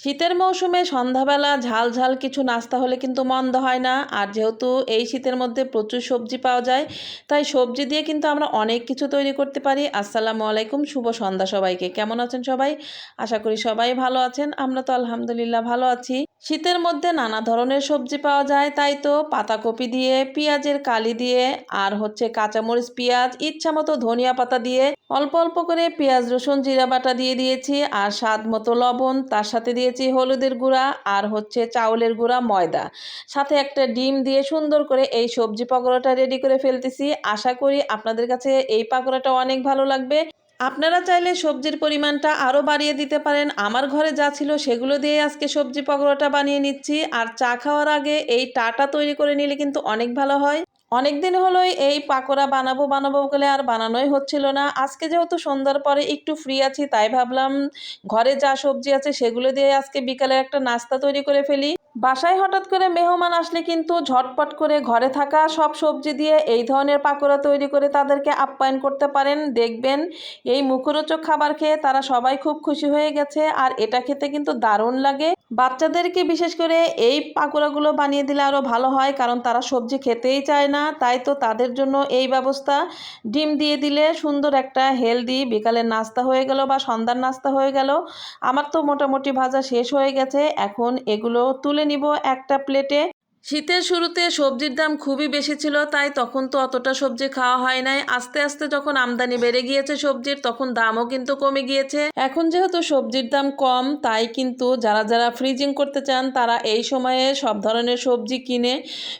শীতের মৌসুমে সন্ধ্যাবেলা ঝাল ঝাল কিছু নাস্তা হলে কিন্তু মন্দ হয় না। আর যেহেতু এই শীতের মধ্যে প্রচুর সবজি পাওয়া যায়, তাই সবজি দিয়ে কিন্তু আমরা অনেক কিছু তৈরি করতে পারি। আসসালামু আলাইকুম, শুভ সন্ধ্যা সবাইকে। কেমন আছেন সবাই? আশা করি সবাই ভালো আছেন। আমরা তো আলহামদুলিল্লাহ ভালো আছি। শীতের মধ্যে নানা ধরনের সবজি পাওয়া যায়, তাই তো পাতাকপি দিয়ে, পেঁয়াজের কালি দিয়ে, আর হচ্ছে কাঁচামরিচ, পেঁয়াজ ইচ্ছা মতো ধনিয়া পাতা দিয়ে অল্প অল্প করে পেঁয়াজ, রসুন, জিরা বাটা দিয়ে দিয়েছি, আর স্বাদ মতো লবণ, তার সাথে দিয়েছি হলুদের গুঁড়া, আর হচ্ছে চাউলের গুঁড়া, ময়দা। সাথে একটা ডিম দিয়ে সুন্দর করে এই সবজি পাকোড়াটা রেডি করে ফেলতেছি। আশা করি আপনাদের কাছে এই পাকোড়াটা অনেক ভালো লাগবে। আপনারা চাইলে সবজির পরিমাণটা আরও বাড়িয়ে দিতে পারেন। আমার ঘরে যা ছিল সেগুলো দিয়ে আজকে সবজি পকোড়াটা বানিয়ে নিচ্ছি। আর চা খাওয়ার আগে এই টাটা তৈরি করে নিলে কিন্তু অনেক ভালো হয়। অনেক দিন হলোই এই পাকোড়া বানাবো বানাবো বলে আর বানানোই হচ্ছিল না। আজকে যেহেতু সন্ধ্যার পরে একটু ফ্রি আছি, তাই ভাবলাম ঘরে যা সবজি আছে সেগুলো দিয়ে আজকে বিকালে একটা নাস্তা তৈরি করে ফেলি। বাসায় হঠাৎ করে মেহমান আসলে কিন্তু ঝটপট করে ঘরে থাকা সব সবজি দিয়ে এই ধরনের পাকোড়া তৈরি করে তাদেরকে আপ্যায়ন করতে পারেন। দেখবেন এই মুখরোচক খাবার খেয়ে তারা সবাই খুব খুশি হয়ে গেছে আর এটা খেতে কিন্তু দারুণ লাগে। বাচ্চাদেরকে বিশেষ করে এই পাকোড়াগুলো বানিয়ে দিলে আরও ভালো হয় কারণ তারা সবজি খেতেই চায় না। তাই তো তাদের জন্য এই ব্যবস্থা। ডিম দিয়ে দিলে সুন্দর একটা হেলদি বিকালের নাস্তা হয়ে গেল বা সন্ধ্যার নাস্তা হয়ে গেল। আমার তো মোটামুটি ভাজা শেষ হয়ে গেছে। এখন এগুলো তুলে নিব একটা প্লেটে। শীতের শুরুতে সবজির দাম খুবই বেশি ছিল, তাই তখন তো অতটা সবজি খাওয়া হয় নাই। আস্তে আস্তে যখন আমদানি বেড়ে গিয়েছে সবজির, তখন দামও কিন্তু কমে গিয়েছে। এখন যেহেতু সবজির দাম কম, তাই কিন্তু যারা যারা ফ্রিজিং করতে চান, তারা এই সময়ে সব ধরনের সবজি কিনে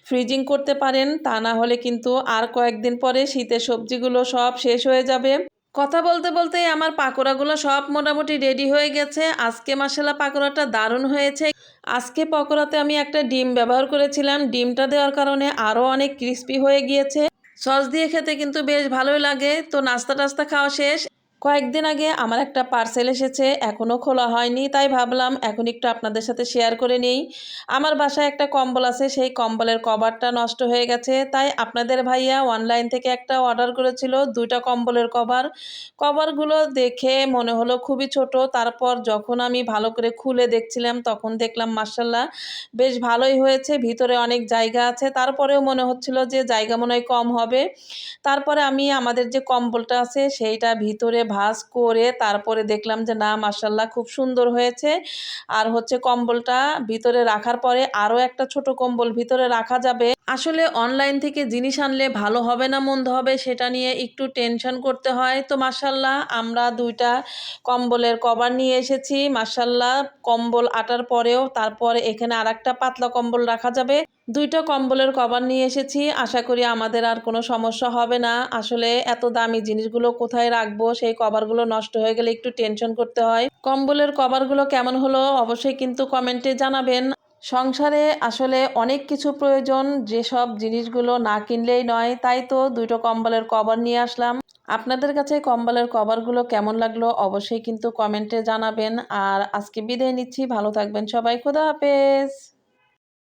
ফ্রিজিং করতে পারেন। তা না হলে কিন্তু আর কয়েকদিন পরে শীতের সবজিগুলো সব শেষ হয়ে যাবে। কথা বলতে বলতে আমার পাকোড়াগুলো সব মোটামুটি রেডি হয়ে গেছে। আজকে মশলা পাকোড়াটা দারুণ হয়েছে। আজকে পকোড়াতে আমি একটা ডিম ব্যবহার করেছিলাম। ডিমটা দেওয়ার কারণে আরও অনেক ক্রিস্পি হয়ে গিয়েছে। সস দিয়ে খেতে কিন্তু বেশ ভালোই লাগে। তো নাস্তা টাস্তা খাওয়া শেষ। কয়েকদিন আগে আমার একটা পার্সেল এসেছে এখনও খোলা হয়নি, তাই ভাবলাম এখন একটু আপনাদের সাথে শেয়ার করে নিই। আমার বাসায় একটা কম্বল আছে, সেই কম্বলের কভারটা নষ্ট হয়ে গেছে, তাই আপনাদের ভাইয়া অনলাইন থেকে একটা অর্ডার করেছিল, দুইটা কম্বলের কভার। কভারগুলো দেখে মনে হলো খুবই ছোট, তারপর যখন আমি ভালো করে খুলে দেখছিলাম, তখন দেখলাম মার্শাল্লাহ বেশ ভালোই হয়েছে, ভিতরে অনেক জায়গা আছে, তারপরেও মনে হচ্ছিল যে জায়গা মনে হয় কম হবে। তারপরে আমি আমাদের যে কম্বলটা আছে, সেইটা ভিতরে ভাজ করে তারপরে দেখলাম যে, না মার্শাল্লাহ খুব সুন্দর হয়েছে। আর হচ্ছে কম্বলটা ভিতরে রাখার পরে আরও একটা ছোট কম্বল ভিতরে রাখা যাবে। আসলে অনলাইন থেকে জিনিস আনলে ভালো হবে না মন্দ হবে সেটা নিয়ে একটু টেনশন করতে হয়। তো মার্শাল্লাহ আমরা দুইটা কম্বলের কভার নিয়ে এসেছি। মার্শাল্লাহ কম্বল আটার পরেও তারপরে এখানে আর একটা পাতলা কম্বল রাখা যাবে। দুইটা কম্বলের কভার নিয়ে এসেছি। আশা করি আমাদের আর কোনো সমস্যা হবে না। আসলে এত দামি জিনিসগুলো কোথায় রাখব? সেই কভারগুলো নষ্ট হয়ে গেলে একটু টেনশন করতে হয়। কম্বলের কভারগুলো কেমন হলো অবশ্যই কিন্তু কমেন্টে জানাবেন। সংসারে আসলে অনেক কিছু প্রয়োজন। যেসব জিনিসগুলো না কিনলেই নয়, তাই তো দুটো কম্বলের কভার নিয়ে আসলাম। আপনাদের কাছে কম্বলের কভারগুলো কেমন লাগল অবশ্যই কিন্তু কমেন্টে জানাবেন। আর আজকে বিদায় নিচ্ছি। ভালো থাকবেন সবাই। খোদা হাফেজ।